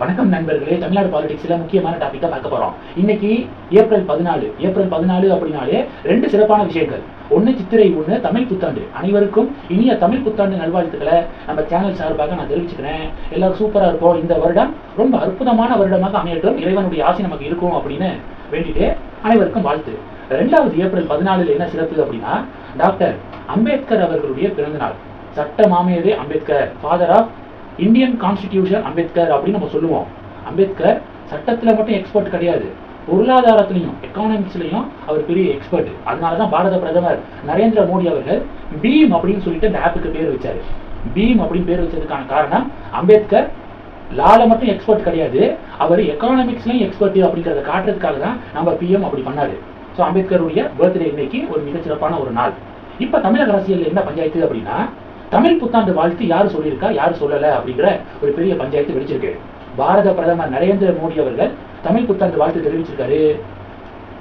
வணக்கம் நண்பர்களே. தமிழ்நாடு பாலிடிக்ஸ்ல முக்கியமான டாபிக்கா பார்க்க போறோம். இன்னைக்கு ஏப்ரல் பதினாலு. ஏப்ரல் பதினாலு அப்படின்னாலே ரெண்டு சிறப்பான விஷயங்கள். ஒண்ணு சித்திரை ஒண்ணு தமிழ் புத்தாண்டு. அனைவருக்கும் இனிய தமிழ் புத்தாண்டு நல்வாழ்த்துக்களை நம்ம சேனல் சார்பாக நான் தெரிவிச்சுக்கிறேன். எல்லாரும் சூப்பரா இருக்கும் இந்த வருடம் ரொம்ப அற்புதமான வருடமாக அமையட்டும். இறைவனுடைய ஆசை நமக்கு இருக்கும் அப்படின்னு வேண்டிட்டு அனைவருக்கும் வாழ்த்து. ரெண்டாவது ஏப்ரல் பதினாலுல என்ன சிறப்பு அப்படின்னா டாக்டர் அம்பேத்கர் அவர்களுடைய பிறந்த நாள் சட்ட மாமேதை Ambedkar father of Indian constitution Ambedkar அப்படின்னு நம்ம சொல்லுவோம். அம்பேத்கர் சட்டத்தில் மட்டும் எக்ஸ்பர்ட் கிடையாது. பொருளாதாரத்திலையும் எக்கானமிக்ஸ்லையும் அவர் பெரிய எக்ஸ்பர்ட் அதனால தான் பாரத பிரதமர் நரேந்திர மோடி அவர்கள் பீம் அப்படின்னு சொல்லிட்டு இந்த ஆப்புக்கு பேர் வச்சாரு. பீம் அப்படின்னு பேர் வச்சதுக்கான காரணம் அம்பேத்கர் லால மட்டும் எக்ஸ்பர்ட் கிடையாது. அவர் எக்கானமிக்ஸ்லையும் எக்ஸ்பர்ட் அப்படிங்கிறத காட்டுறதுக்காக தான் நம்ம பிஎம் அப்படி பண்ணாரு. ஸோ அம்பேத்கருடைய பர்த்டே இன்னைக்கு ஒரு மிகச்சிறப்பான ஒரு நாள். இப்போ தமிழக அரசியல் என்ன பஞ்சாயத்து அப்படின்னா தமிழ் புத்தாண்டு வாழ்த்து யாரு சொல்லியிருக்கா யார் சொல்லல அப்படிங்கிற ஒரு பெரிய பஞ்சாயத்து வெடிச்சிருக்கு. பாரத பிரதமர் நரேந்திர மோடி அவர்கள் தமிழ் புத்தாண்டு வாழ்த்து தெரிவிச்சிருக்காரு.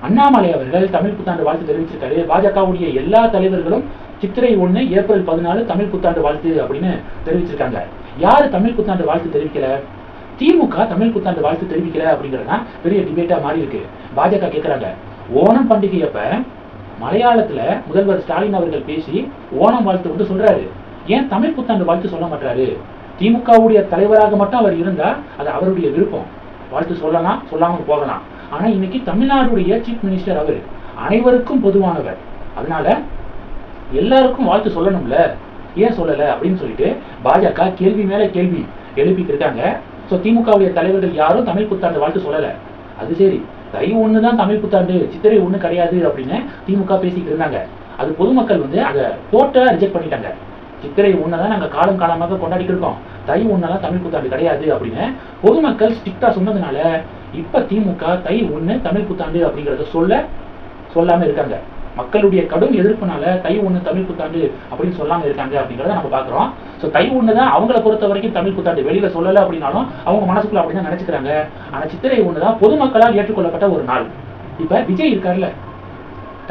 அண்ணாமலை அவர்கள் தமிழ் புத்தாண்டு வாழ்த்து தெரிவிச்சிருக்காரு. பாஜகவுடைய எல்லா தலைவர்களும் சித்திரை ஒண்ணு ஏப்ரல் பதினாலு தமிழ் புத்தாண்டு வாழ்த்து அப்படின்னு தெரிவிச்சிருக்காங்க. யாரு தமிழ் புத்தாண்டு வாழ்த்து தெரிவிக்கல? திமுக தமிழ் புத்தாண்டு வாழ்த்து தெரிவிக்கல அப்படிங்கிறது பெரிய டிபேட்டா மாறி இருக்கு பாஜக கேட்கறாங்க ஓணம் பண்டிகையப்ப மலையாளத்துல முதல்வர் ஸ்டாலின் அவர்கள் பேசி ஓணம் வாழ்த்து வந்து சொல்றாரு. ஏன் தமிழ் புத்தாண்டு வாழ்த்து சொல்ல மாட்டாரு திமுகவுடைய தலைவராக மட்டும் அவர் இருந்தா அது அவருடைய விருப்பம். வாழ்த்து சொல்லலாம் சொல்லாம போகலாம். ஆனா இன்னைக்கு தமிழ்நாடுடைய சீஃப் மினிஸ்டர் அவர் அனைவருக்கும் பொதுவானவர். அதனால எல்லாருக்கும் வாழ்த்து சொல்லணும்ல? ஏன் சொல்லல? அப்படின்னு சொல்லிட்டு பாஜக கேள்வி மேல கேள்வி எழுப்பிட்டு இருக்காங்க. ஸோ திமுகவுடைய தலைவர்கள் யாரும் தமிழ் புத்தாண்டு வாழ்த்து சொல்லல. அது சரி. தை ஒன்று தான் தமிழ் புத்தாண்டு சித்திரை ஒன்று கிடையாது அப்படின்னு திமுக பேசிக்கிட்டு இருந்தாங்க. அது பொதுமக்கள் வந்து அதை போட்டை ரிஜெக்ட் பண்ணிட்டாங்க. சித்திரை ஒன்று தான் நாங்கள் காலம் காலமாக கொண்டாடிட்டு இருக்கோம். தை ஒன்றெல்லாம் தமிழ் புத்தாண்டு கிடையாது அப்படின்னு பொதுமக்கள் ஸ்ட்ரிக்டாக சொன்னதுனால இப்போ திமுக தை ஒன்று தமிழ் புத்தாண்டு அப்படிங்கிறத சொல்ல சொல்லாமல் இருக்காங்க. மக்களுடைய கடும் எதிர்ப்புனால தை ஒன்று தமிழ் புத்தாண்டு அப்படின்னு சொல்லாமல் இருக்காங்க அப்படிங்கிறத நம்ம பார்க்குறோம். ஸோ தை ஒன்று தான் அவங்கள பொறுத்த வரைக்கும் தமிழ் புத்தாண்டு வெளியில் சொல்லலை அப்படின்னாலும் அவங்க மனசுக்குள்ள அப்படிதான் நினச்சிக்கிறாங்க. ஆனால் சித்திரை ஒன்று தான் பொதுமக்களால் ஏற்றுக்கொள்ளப்பட்ட ஒரு நாள். இப்போ விஜய் இருக்கார்ல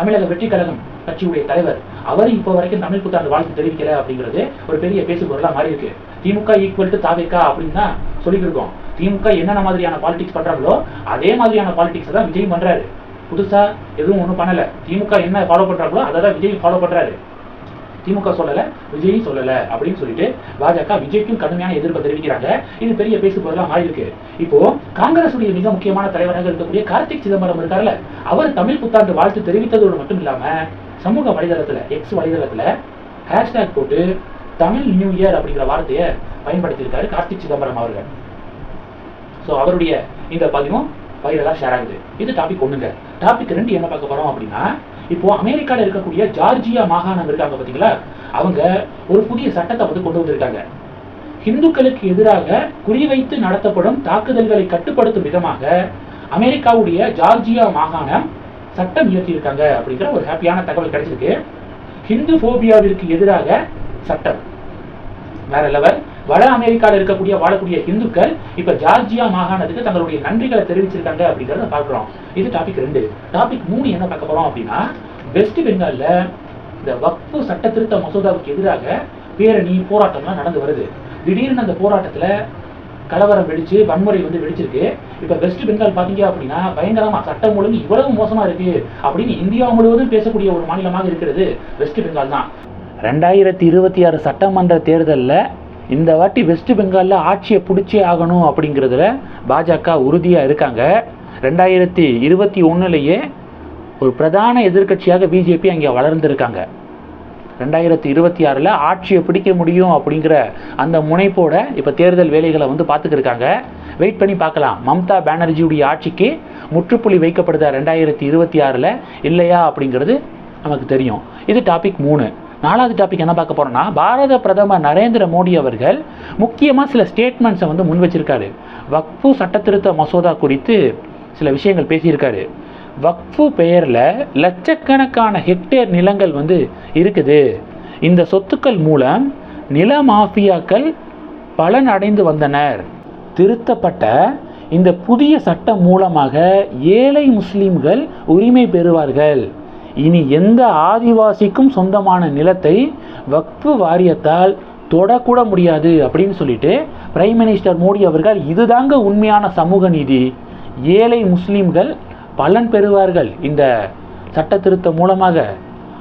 தமிழக வெற்றி கழகம். கட்சியுடைய தலைவர் அவர் இப்போ வரைக்கும் தமிழ் புத்தாண்டு வாழ்த்து தெரிவிக்கல அப்படிங்கிறது ஒரு பெரிய பேசு பொருளா மாறி இருக்கு. திமுக ஈக்குவல் டு தாவேக்கா அப்படின்னு தான் சொல்லிட்டு இருக்கோம். திமுக என்னென்ன மாதிரியான பாலிடிக்ஸ் பண்றாங்களோ அதே மாதிரியான பாலிடிக்ஸ் தான் விஜய் பண்றாரு. புதுசா எதுவும் ஒன்றும் பண்ணல. திமுக என்ன ஃபாலோ பண்றாங்களோ அதை தான் விஜய் ஃபாலோ பண்றாரு. திமுக சொல்லல விஜய் சொல்லல அப்படின்னு சொல்லிட்டு பாஜக விஜய்க்கும் கடுமையான எதிர்ப்பை தெரிவிக்கிறாங்க. இது பெரிய பேசு பொருளா மாறி இருக்கு. இப்போ காங்கிரசுடைய மிக முக்கியமான தலைவராக இருக்கக்கூடிய கார்த்திக் சிதம்பரம் இருக்காருல்ல அவர் தமிழ் புத்தாண்டு வாழ்த்து தெரிவித்ததோடு மட்டும் இல்லாம சமூக வலைதளத்துல எக்ஸ் வலைதளத்தில் ஹேஷ்டேக் போட்டு தமிழ் நியூ இயர் அப்படிங்கிற வார்த்தையை பயன்படுத்தியிருக்காரு கார்த்திக் சிதம்பரம் அவர்கள். ஸோ அவருடைய இந்த பதிவும் வைரலாக ஷேர் ஆகுது. இது டாபிக் ஒன்றுங்க டாபிக் ரெண்டு என்ன பார்க்க போகிறோம் அப்படின்னா இப்போ அமெரிக்கால இருக்கக்கூடிய ஜார்ஜியா மாகாணம் இருக்காங்க பார்த்தீங்களா அவங்க ஒரு புதிய சட்டத்தை வந்து கொண்டு வந்திருக்காங்க. இந்துக்களுக்கு எதிராக குறிவைத்து நடத்தப்படும் தாக்குதல்களை கட்டுப்படுத்தும் விதமாக அமெரிக்காவுடைய ஜார்ஜியா மாகாணம் சட்டம் இயற்றியிருக்காங்க அப்படிங்கிற ஒரு ஹாப்பியான தகவல் கிடைச்சிருக்கு. ஹிந்து போபியாவிற்கு எதிராக சட்டம். வேற லெவல். வட அமெரிக்கால இருக்கக்கூடிய வாழக்கூடிய இந்துக்கள் இப்ப ஜார்ஜியா மாகாணத்துக்கு தங்களுடைய நன்றிகளை தெரிவிச்சிருக்காங்க அப்படிங்கறத பாக்குறோம் இது டாபிக் ரெண்டு. டாபிக் மூணு என்ன பார்க்க போறோம் அப்படின்னா வெஸ்ட் பெங்கால்ல இந்த வக்ஃபு சட்ட திருத்த மசோதாவுக்கு எதிராக பேரணி போராட்டம்லாம் நடந்து வருது. திடீர்னு அந்த போராட்டத்துல கலவரம் வெடிச்சு வன்முறை வந்து வெடிச்சிருக்கு. இப்ப வெஸ்ட் பெங்கால் பாத்தீங்க அப்படின்னா பயங்கரமா சட்டம் ஒழுங்கு இவ்வளவு மோசமா இருக்கு அப்படின்னு இந்தியா முழுவதும் பேசக்கூடிய ஒரு மாநிலமாக இருக்கிறது வெஸ்ட் பெங்கால் தான். ரெண்டாயிரத்தி இருபத்தி ஆறு சட்டமன்ற தேர்தலில் இந்த வாட்டி வெஸ்ட் பெங்காலில் ஆட்சியை பிடிச்சே ஆகணும் அப்படிங்கிறதுல பாஜக உறுதியாக இருக்காங்க. ரெண்டாயிரத்தி இருபத்தி ஒன்றுலேயே ஒரு பிரதான எதிர்க்கட்சியாக பிஜேபி அங்கே வளர்ந்துருக்காங்க. ரெண்டாயிரத்தி இருபத்தி ஆறில் ஆட்சியை பிடிக்க முடியும் அப்படிங்கிற அந்த முனைப்போட இப்போ தேர்தல் வேலைகளை வந்து பார்த்துக்கிருக்காங்க. வெயிட் பண்ணி பார்க்கலாம். மம்தா பானர்ஜியுடைய ஆட்சிக்கு முற்றுப்புள்ளி வைக்கப்படுதா ரெண்டாயிரத்தி இருபத்தி ஆறில்? இல்லையா அப்படிங்கிறது நமக்கு தெரியும். இது டாபிக் மூணு. நாலாவது டாபிக் என்ன பார்க்க போகிறோம்னா பாரத பிரதமர் நரேந்திர மோடி அவர்கள் முக்கியமாக சில ஸ்டேட்மெண்ட்ஸை வந்து முன் வச்சிருக்காரு வக்ஃபு சட்டத்திருத்த மசோதா குறித்து சில விஷயங்கள் பேசியிருக்காரு. வக்ஃபு பெயரில் லட்சக்கணக்கான ஹெக்டேர் நிலங்கள் வந்து இருக்குது. இந்த சொத்துக்கள் மூலம் நில மாஃபியாக்கள் பலன் அடைந்து வந்தனர். திருத்தப்பட்ட இந்த புதிய சட்டம் மூலமாக ஏழை முஸ்லிம்கள் உரிமை பெறுவார்கள். இனி எந்த ஆதிவாசிக்கும் சொந்தமான நிலத்தை வக்ஃபு வாரியத்தால் தொடக்கூட முடியாது அப்படின்னு சொல்லிட்டு பிரைம் மினிஸ்டர் மோடி அவர்கள் இதுதாங்க உண்மையான சமூக நீதி. ஏழை முஸ்லீம்கள் பலன் பெறுவார்கள் இந்த சட்ட திருத்தம் மூலமாக.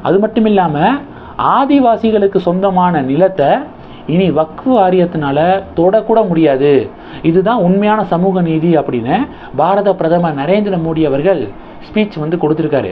அது மட்டும் இல்லாமல் ஆதிவாசிகளுக்கு சொந்தமான நிலத்தை இனி வக்ஃபு வாரியத்தினால தொடக்கூட முடியாது. இதுதான் உண்மையான சமூக நீதி அப்படின்னு பாரத பிரதமர் நரேந்திர மோடி அவர்கள் ஸ்பீச் வந்து கொடுத்துருக்காரு.